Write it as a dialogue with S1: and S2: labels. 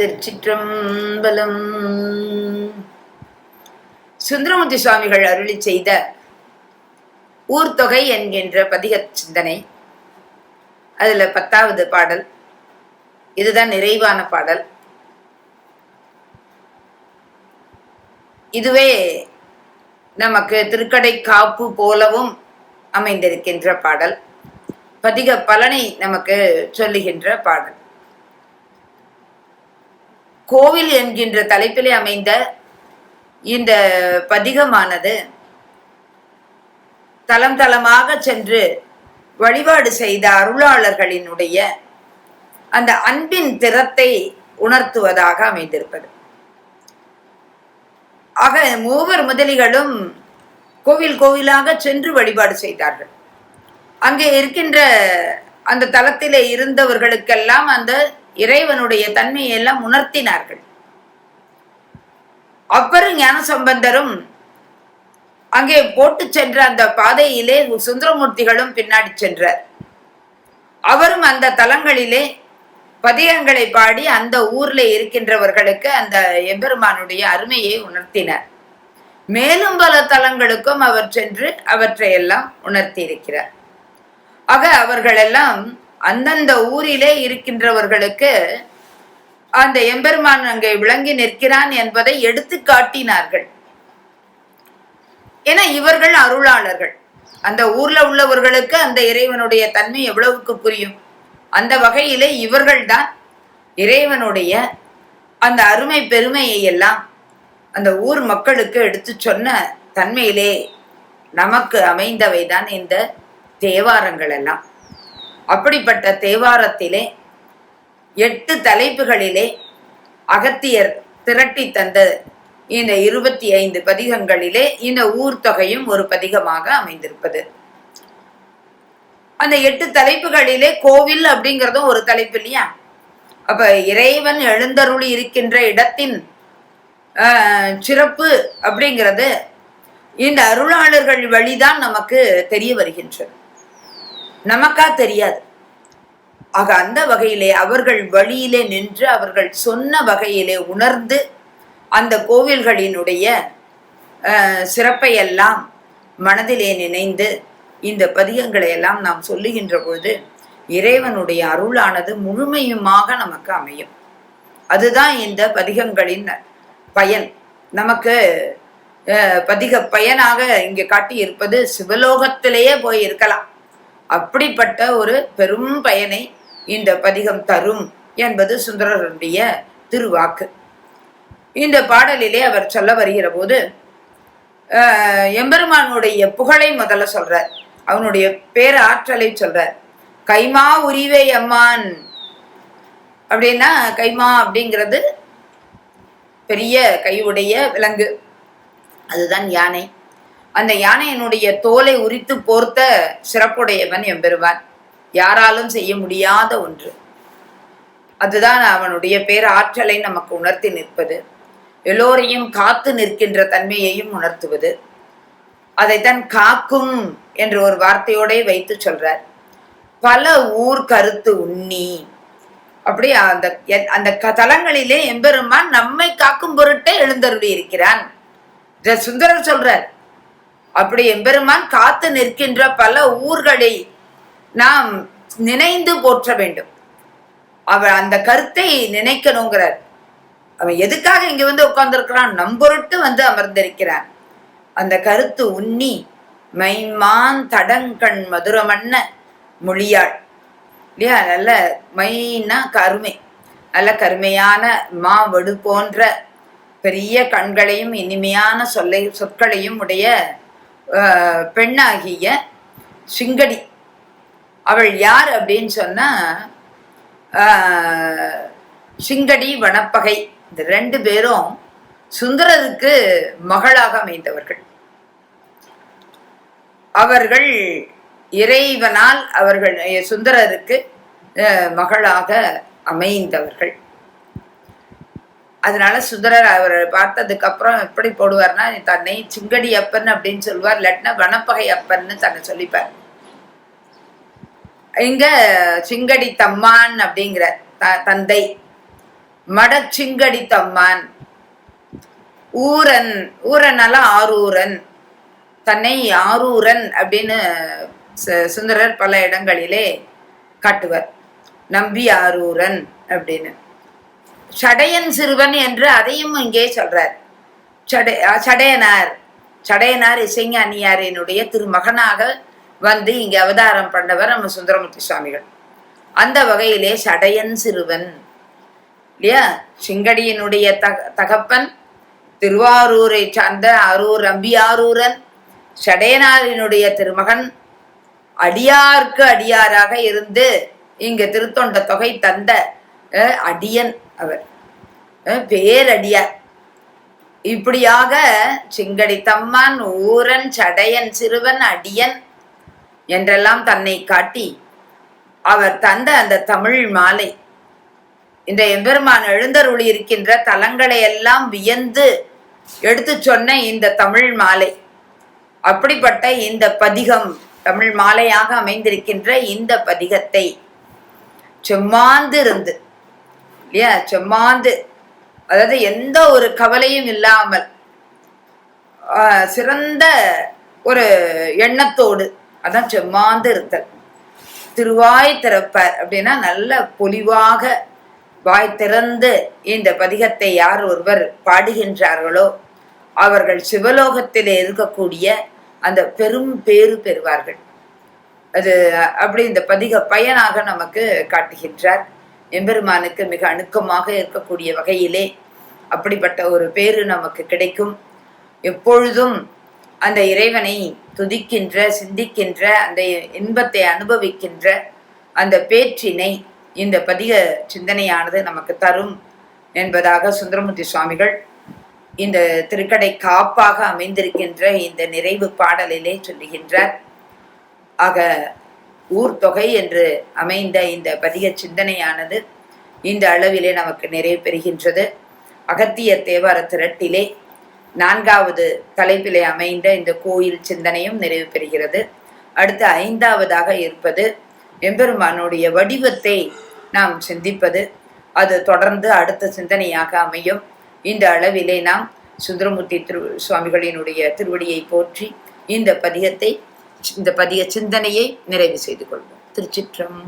S1: திருச்சிற்றம்பலம். சுந்தரமூர்த்தி சுவாமிகள் அருளி செய்த ஊர்த்தொகை என்கின்ற பதிக சிந்தனை. அதுல பத்தாவது பாடல். இதுதான் நிறைவான பாடல். இதுவே நமக்கு திருக்கடை காப்பு போலவும் அமைந்திருக்கின்ற பாடல். பதிக பலனை நமக்கு சொல்லுகின்ற பாடல். கோவில் என்கின்ற தலைப்பிலே அமைந்த இந்த பதிகமானது தலம் தலமாக சென்று வழிபாடு செய்த அருளாளர்களினுடைய அந்த அன்பின் திறத்தை உணர்த்துவதாக அமைந்திருப்பது. ஆக மூவர் முதலிகளும் கோவில் கோவிலாக சென்று வழிபாடு செய்தார்கள். அங்கே இருக்கின்ற அந்த தலத்திலே இருந்தவர்களுக்கெல்லாம் அந்த இறைவனுடைய தன்மையை எல்லாம் உணர்த்தினார்கள். அப்பரும் ஞான சம்பந்தரும் அங்கே போட்டு சென்ற அந்த பாதையிலே சுந்தரமூர்த்திகளும் பின்னாடி சென்றார். அவரும் அந்த தலங்களிலே பதிகங்களை பாடி அந்த ஊர்ல இருக்கின்றவர்களுக்கு அந்த எம்பெருமானுடைய அருமையை உணர்த்தினார். மேலும் பல தலங்களுக்கும் அவர் சென்று அவற்றையெல்லாம் உணர்த்தி இருக்கிறார் ஆக அவர்களெல்லாம் அந்தந்த ஊரிலே இருக்கின்றவர்களுக்கு அந்த எம்பெருமான் அங்கே விளங்கி நிற்கிறான் என்பதை எடுத்து காட்டினார்கள். ஏன்னா இவர்கள் அருளாளர்கள். அந்த ஊர்ல உள்ளவர்களுக்கு அந்த இறைவனுடைய தன்மை எவ்வளவுக்கு புரியும்? அந்த வகையிலே இவர்கள்தான் இறைவனுடைய அந்த அருமை பெருமையை எல்லாம் அந்த ஊர் மக்களுக்கு எடுத்து சொன்ன தன்மையிலே நமக்கு அமைந்தவைதான் இந்த தேவாரங்கள் எல்லாம். அப்படிப்பட்ட தேவாரத்திலே எட்டு தலைப்புகளிலே அகத்தியர் திரட்டி தந்த இந்த இருபத்தி ஐந்து பதிகங்களிலே இந்த ஊர் தொகையும் ஒரு பதிகமாக அமைந்திருப்பது. அந்த எட்டு தலைப்புகளிலே கோவில் அப்படிங்கிறதும் ஒரு தலைப்பு இல்லையா? அப்ப இறைவன் எழுந்தருளி இருக்கின்ற இடத்தின் சிறப்பு அப்படிங்கிறது இந்த அருளாளர்கள் வழிதான் நமக்கு தெரிய வருகின்றது. நமக்கா தெரியாது. ஆக அந்த வகையிலே அவர்கள் வழியிலே நின்று அவர்கள் சொன்ன வகையிலே உணர்ந்து அந்த கோவில்களினுடைய சிறப்பை எல்லாம் மனதிலே நினைந்து இந்த பதிகங்களை எல்லாம் நாம் சொல்லுகின்ற பொழுது இறைவனுடைய அருளானது முழுமையுமாக நமக்கு அமையும். அதுதான் இந்த பதிகங்களின் பயன். நமக்கு பதிக பயனாக இங்கே காட்டி இருப்பது சிவலோகத்திலேயே போய் இருக்கலாம் அப்படிப்பட்ட ஒரு பெரும் பயனை இந்த பதிகம் தரும் என்பது சுந்தரருடைய திருவாக்கு. இந்த பாடலிலே அவர் சொல்ல வருகிற போது எம்பெருமானுடைய புகழை முதல்ல சொல்றார். அவனுடைய பேர ஆற்றலை சொல்றார். கைமா உரிவே அம்மான். அப்படின்னா கைமா அப்படிங்கிறது பெரிய கையுடைய விலங்கு. அதுதான் யானை. அந்த யானையினுடைய தோலை உரித்து போர்த்த சிறப்புடையவன் எம்பெருவான் யாராலும் செய்ய முடியாத ஒன்று. அதுதான் அவனுடைய பேர் ஆற்றலை நமக்கு உணர்த்தி நிற்பது. எல்லோரையும் காத்து நிற்கின்ற தன்மையையும் உணர்த்துவது. அதைத்தான் காக்கும் என்ற ஒரு வார்த்தையோட வைத்து சொல்றார். பல ஊர் கருத்து உண்ணி. அப்படி அந்த அந்த தலங்களிலே எம்பெருமான் நம்மை காக்கும் பொருட்டே எழுந்தருளி இருக்கிறான் சுந்தரர் சொல்றார். அப்படி எம்பெருமான் காத்து நிற்கின்ற பல ஊர்களை நாம் நினைந்து போற்ற வேண்டும். அவர் அந்த கருத்தை நினைக்கணுங்கிறார். அவன் எதுக்காக இங்க வந்து உட்கார்ந்துருக்கிறான்? நம்பொருட்டு வந்து அமர்ந்திருக்கிறான். அந்த கருத்து உண்ணி மைமான் தடங்கண் மதுரமன்ன மொழியாள். இல்லையா? நல்ல மைனா கருமை. நல்ல கருமையான மாவடு போன்ற பெரிய கண்களையும் இனிமையான சொல்லை சொற்களையும் உடைய பெண்ணாகிய சிங்கடி. அவள் யார் அப்படின்னு சொன்னால் சிங்கடி வனப்பகை இந்த ரெண்டு பேரும் சுந்தரருக்கு மகளாக அமைந்தவர்கள். அவர்கள் இறைவனால் அவர்கள் சுந்தரருக்கு மகளாக அமைந்தவர்கள். அதனால சுந்தரர் அவரை பார்த்ததுக்கு அப்புறம் எப்படி போடுவார்னா தன்னை சிங்கடி அப்பன் அப்படின்னு சொல்லுவார். இல்லாட்டினா வனப்பகை அப்பன்னு தன்னை சொல்லிப்பார். இங்க சிங்கடி தம்மான் அப்படிங்கிற த தந்தை. மடச்சிங்கடி தம்மான். ஊரன் ஊரனால ஆரூரன். தன்னை ஆரூரன் அப்படின்னு சு- சுந்தரர் பல இடங்களிலே காட்டுவர். நம்பி ஆரூரன் அப்படின்னு. சடையன் சிறுவன் என்று அதையும் இங்கே சொல்றார். சடை சடையனார். சடையனார் இசைஞானியாரினுடைய திருமகனாக வந்து இங்கே அவதாரம் பண்ணவர் நம்ம சுந்தரமூர்த்தி சுவாமிகள். அந்த வகையிலே சடையன் சிறுவன் இல்லையா? சிங்கடியினுடைய தக தகப்பன் திருவாரூரை சார்ந்த அரூர் அம்பியாரூரன் சடையனாரினுடைய திருமகன் அடியார்க்கு அடியாராக இருந்து இங்கு திருத்தொண்ட தொகை தந்த அடியன் அவர் பேரடியார் இப்படியாக சிங்கடி தம்மான் ஊரன் சடையன் சிறுவன் அடியன் என்றெல்லாம் தன்னை காட்டி அவர் தந்த அந்த தமிழ் மாலை. இந்த எம்பெருமான் எழுந்தருளி இருக்கின்ற தலங்களை எல்லாம் வியந்து எடுத்து சொன்ன இந்த தமிழ் மாலை. அப்படிப்பட்ட இந்த பதிகம் தமிழ் மாலையாக அமைந்திருக்கின்ற இந்த பதிகத்தை செம்மாந்து இருந்து இல்லையா? செம்மாந்து. அதாவது எந்த ஒரு கவலையும் இல்லாமல் சிறந்த ஒரு எண்ணத்தோடு அதான் செம்மாந்து இருத்தல். திருவாய் திறப்பார் அப்படின்னா நல்ல பொலிவாக வாய் திறந்து இந்த பதிகத்தை யார் ஒருவர் பாடுகின்றார்களோ அவர்கள் சிவலோகத்திலே இருக்கக்கூடிய அந்த பெரும் பேறு பெறுவார்கள். அது அப்படி இந்த பதிக பயனாக நமக்கு காட்டுகின்றார். எம்பெருமானுக்கு மிக அணுக்கமாக இருக்கக்கூடிய வகையிலே அப்படிப்பட்ட ஒரு பேரு நமக்கு கிடைக்கும். எப்பொழுதும் அந்த இறைவனை துதிக்கின்ற சிந்திக்கின்ற அந்த இன்பத்தை அனுபவிக்கின்ற அந்த பேற்றினை இந்த பதிக சிந்தனையானது நமக்கு தரும் என்பதாக சுந்தரமூர்த்தி சுவாமிகள் இந்த திருக்கடை காப்பாக அமைந்திருக்கின்ற இந்த நிறைவு பாடலிலே சொல்லுகின்றார். ஆக ஊர்தொகை என்று அமைந்த இந்த பதிக சிந்தனையானது இந்த அளவிலே நமக்கு நிறைவு பெறுகின்றது. அகத்திய தேவார திரட்டிலே நான்காவது தலைப்பிலே அமைந்த இந்த கோயில் சிந்தனையும் நிறைவு பெறுகிறது. அடுத்து ஐந்தாவதாக இருப்பது எம்பெருமானுடைய வடிவத்தை நாம் சிந்திப்பது. அது தொடர்ந்து அடுத்த சிந்தனையாக அமையும். இந்த அளவிலே நாம் சுந்தரமூர்த்தி திரு சுவாமிகளினுடைய திருவடியை போற்றி இந்த பதிகத்தை இந்த பதிய சிந்தனையை நிறைவு செய்து கொள்வோம். திருச்சிற்றம்